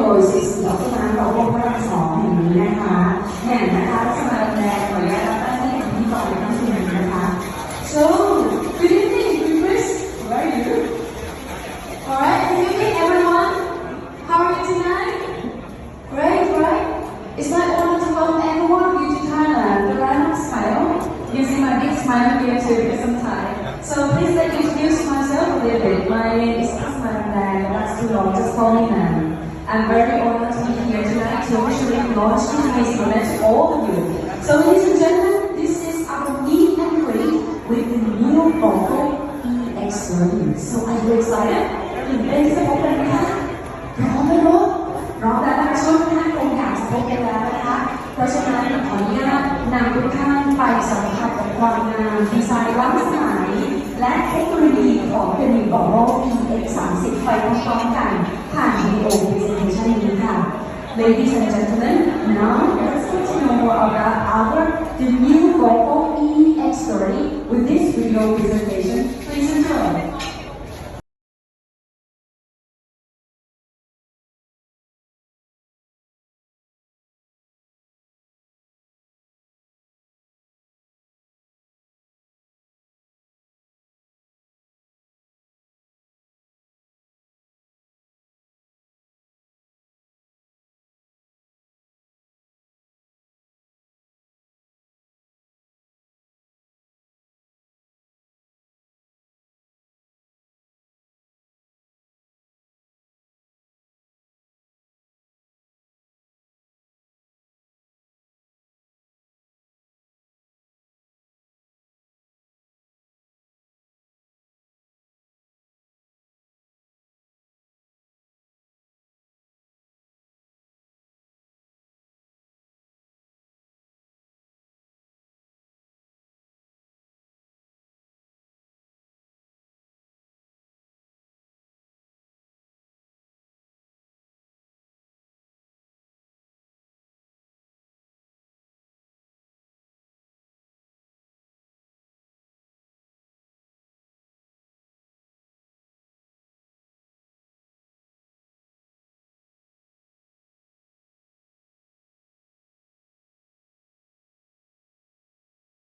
Oasis ดอกไม้เราพบพระรามสองแห่งนี้นะคะแห่งนะคะรัชมาแรงขออนุญาตรับหน้าที่ของพิธีกรในครั้งที่นี้นะคะ so good evening good Chris where are you alright good evening everyone how are you tonight great right it's my honor to welcome everyone you to Thailand the round smile using my big smile here to get some time so please let me introduce myself a little bit my name is Asma Randang that's too long just call me Nan I'm very honored to be here tonight to officially launch this instrument to all of you. So ladies and gentlemen, this is our meet and greet with the new Volvo EX30. So are you excited? ตื่นเต้นที่จะพบกันไหมคะพร้อมไหมลูกพร้อมแล้วนะคะช่วงหน้าคงอยากจะพบกันแล้วนะคะ เพราะฉะนั้นขออนุญาตนำทุกท่านไปสัมผัสกับความงามดีไซน์ล้ำสมัย และเทคโนโลยีของเป็นนิวบอโร EX30 ไปพร้อมๆกันผ่านวิดีโอ presentation นี้ค่ะ Ladies and gentlemen, now let's know more about our the new Volvo EX30 with this video presentation.